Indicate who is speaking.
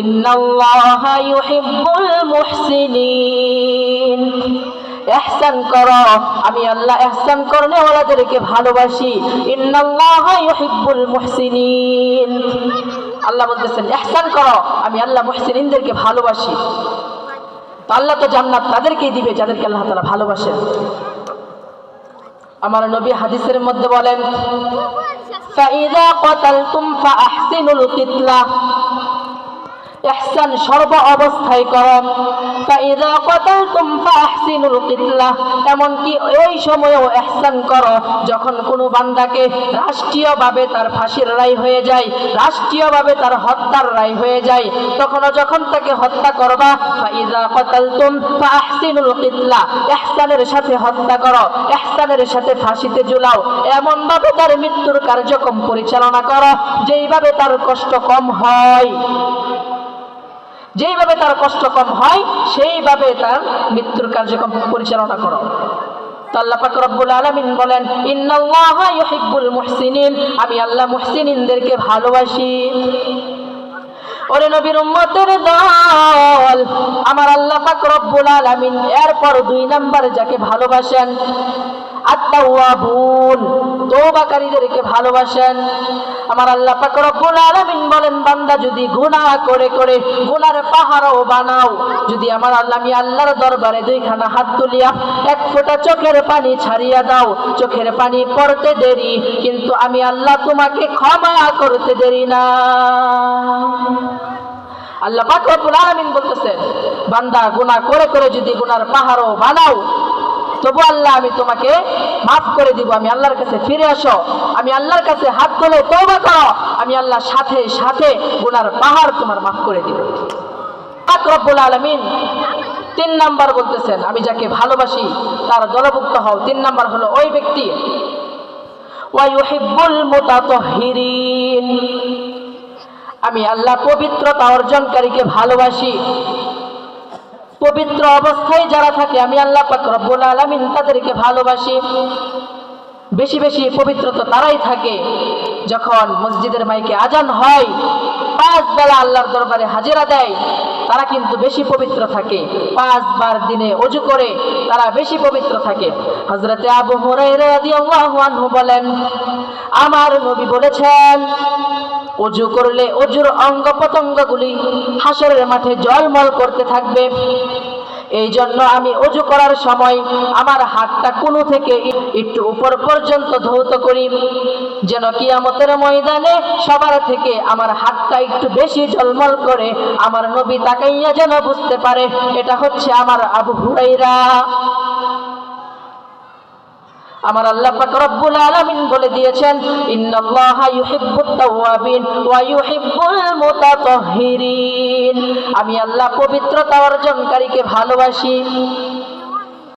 Speaker 1: ইন্নাল্লাহা ইউহিব্বুল মুহসিনিন ইহসান করো আমি আল্লাহ ইহসান করনেওয়ালাদেরকে ভালোবাসি ইন্নাল্লাহা ইউহিব্বুল মুহসিনিন আল্লাহ বলতেছেন ইহসান করো আমি আল্লাহ মুহসিনিনদেরকে ভালোবাসি তো আল্লাহ তো জান্নাত তাদেরকেই দিবে যাদেরকে আল্লাহ তাআলা ভালোবাসেন আমার নবী হাদিসের মধ্যে বলেন فإذا قتلتم فأحسنوا القتلة ইহসান সর্ব অবস্থায় করম। ফাইদা কতালতুম ফাহসিনুল কিতলা। এমনকি ওই সময়েও ইহসান করো, যখন কোনো বান্দাকে রাষ্ট্রীয়ভাবে তার ফাঁসির রায় হয়ে যায়, রাষ্ট্রীয়ভাবে তার হত্যার রায় হয়ে যায়, তখনও যখন তাকে হত্যা করবা, ফাইদা কতালতুম ফাহসিনুল কিতলা। এহসানের সাথে হত্যা করো এহসানের সাথে ফাঁসিতে ঝুলাও। এমনভাবে তার মৃত্যুর কার্যক্রম পরিচালনা করো, যেইভাবে তার কষ্ট কম হয়। যেইভাবে তার কষ্ট কম হয়, সেইভাবে তার মৃত্যুর কার্যক্রম পরিচালনা করো। তো আল্লাহ পাক রব্বুল আলামিন বলেন, ইন্নাল্লাহা ইউহিব্বুল মুহসিনিন। আমি আল্লাহ মুহসিনিনদেরকে ভালোবাসি। ওরে নবীর উম্মতের দল, আমার আল্লাহ পাক রব্বুল আলামিন এরপর দুই নাম্বার যাকে ভালোবাসেন আত্মাওয়াবুন। তওবাকারীদেরকে ভালোবাসেন। আমার আল্লাহ পাক রব্বুল আলামিন বলেন, বান্দা যদি গুনাহ করে করে গুনার পাহাড়ও বানাও, যদি আমার আল্লাহ, আমি আল্লাহর দরবারে দুইখানা হাত তুলিয়া এক ফোঁটা চোখের পানি ছাড়িয়া দাও, চোখের পানি পড়তে দেরি, কিন্তু আমি আল্লাহ তোমাকে ক্ষমা করতে দেরি না। আল্লাহ পাক রব্বুল আলামিন বলতেছেন, বান্দা গুনাহ করে করে যদি গুনার পাহাড়ও বানাও তবু আল্লাহ, আমি তোমাকে মাফ করে দিব, আমি আল্লাহর কাছে ফিরে আসো, আমি আল্লাহর কাছে হাত তুলে, তওবা করো, আমি আল্লাহর সাথে সাথে গুনার পাহাড় তোমার মাফ করে দিব। পাক রব্বুল আলামিন তিন নাম্বার বলতেছেন, আমি যাকে ভালোবাসি, তার দলভুক্ত হও। তিন নাম্বার হলো, ওই ব্যক্তি আমি আল্লাহ পবিত্রতা অর্জনকারীকে ভালোবাসি পবিত্র অবস্থায় যারা থাকে, আমি আল্লাহ পাক রব্বুল আলামিন তাদেরকে ভালোবাসি। বেশি বেশি পবিত্র তো তারাই থাকে। যখন মসজিদের মাইকে আজান হয়, পাঁচ বেলা আল্লাহর দরবারে হাজিরা দেয়, তারা কিন্তু বেশি পবিত্র থাকে। পাঁচবার দিনে অজু করে, তারা বেশি পবিত্র থাকে। হজরতে আবু হুরাইরা রাদিয়াল্লাহু আনহু বলেন, আমার নবী বলেছেন অজু করলে অজুর অঙ্গ প্রত্যঙ্গগুলি হাসরের মাঠে জলমল করতে থাকবে। এই জন্য আমি অজু করার সময় আমার হাতটা কোনো থেকে একটু উপর পর্যন্ত ধৌত করি, যেন কিয়ামতের ময়দানে সবার থেকে আমার হাতটা একটু বেশি জলমল করে আমার নবী তাকাইয়া যেন বুঝতে পারে, এটা হচ্ছে আমার আবু হুরাইরা আমার আল্লাহ পাক রব্বুল আলামিন বলে দিয়েছেন, ইন্নাল্লাহা ইউহিব্বুত তাওয়াবিন ওয়া ইউহিব্বুল মুতাতাহহিরিন আমি আল্লাহ পবিত্রতা অর্জনকারীকে ভালোবাসি।